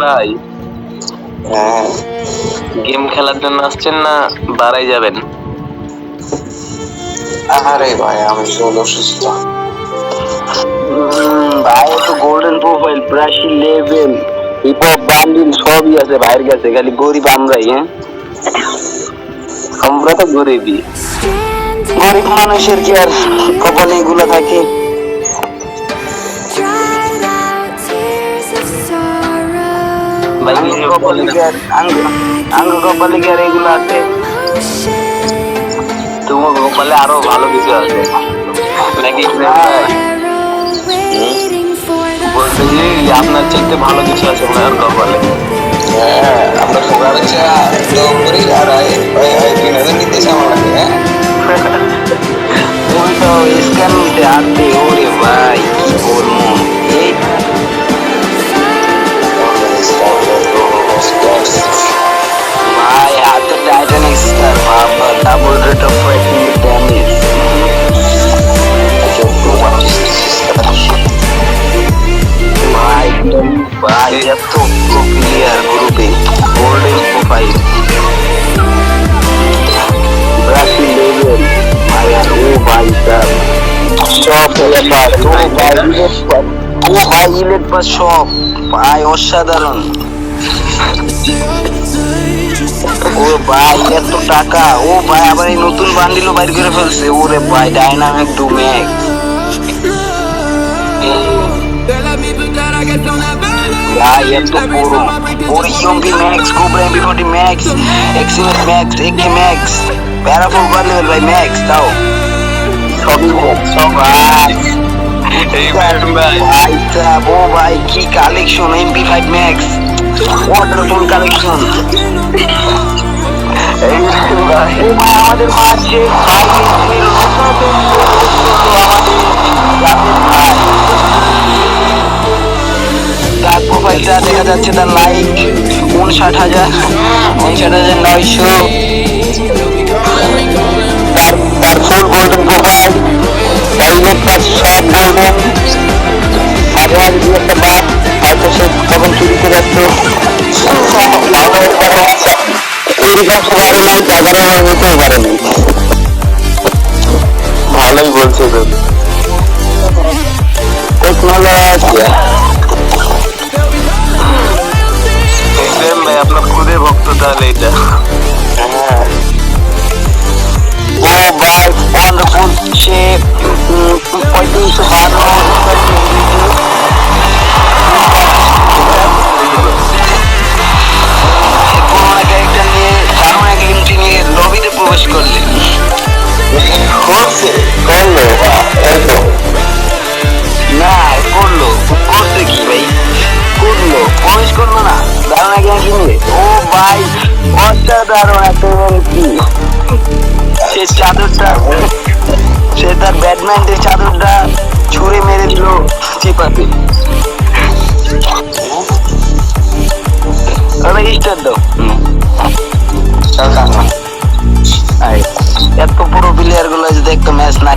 ভাই। হ্যাঁ। গেম খেলার জন্য আসছেন না বাড়াই যাবেন? আরে ভাই আমি শোল অসুস্থ। ভাই তো গোল্ডেন প্রোফাইল ব্রাশি লেভেল হিপ হপ বান্ডিল সবই আছে ভাইয়ের কাছে খালি গরিব আমরাই হ্যাঁ? আমরা তো গরিবই। গরিব মানুষের কি আর কপালে এগুলো থাকে? আঙ্গ কপালে কি আর আঙ্গ আঙ্গ কপালে কি আর এগুলো আছে। তোমার কপালে আরও ভালো কিছু আছে। নাকি? waiting বলতে যে আপনার চাইতে ভালো কিছু আছে ওনার কপালে। হ্যাঁ আমরা সবার আর বিনোদন নিতেছে হ্যাঁ? তো স্ক্যান নিতে ও ভাই সব ইলেট সব ভাই অসাধারণ। ও ভাই, এত টাকা। ও ভাই, আবার এই নতুন বান্ডিলও বাইর করে ফেলছে। ওরে ভাই ডাইনামিক টু ম্যাক্স এত বড় ওর EMP max cobra MP forty max XM eight max AK max প্যারাফোর level ভাই ম্যাক্স তাও সবই সব ভাই এই ভাই ও ভাই কি কালেকশন এমপি ফাইভ ম্যাক্স ওয়াটারফুল কালেকশন এই ভাই এই ভাই আমাদের মাঝে ভাই দেখা যাচ্ছে তার লাইক উনষাট হাজার উনষাট হাজার নয়শো। তার গোল্ডেন তার ইলেট পাস সব গোল্ডেন মাঝে মাঝে দু একটা বাপ, হয়তো সে চুরি নাই পারে নাই ভালোই বলছে তো। টেকনোলজি দেখবেন later. ভাই অসাধারণ একটা কি? সে চাদরটা সে তার ব্যাডম্যান্টের চাদরটা ছুঁড়ে মেরে দিল চিপাতে। তবে স্টার দাও। এত পুরো প্লেয়ারগুলো যদি একটা ম্যাচ না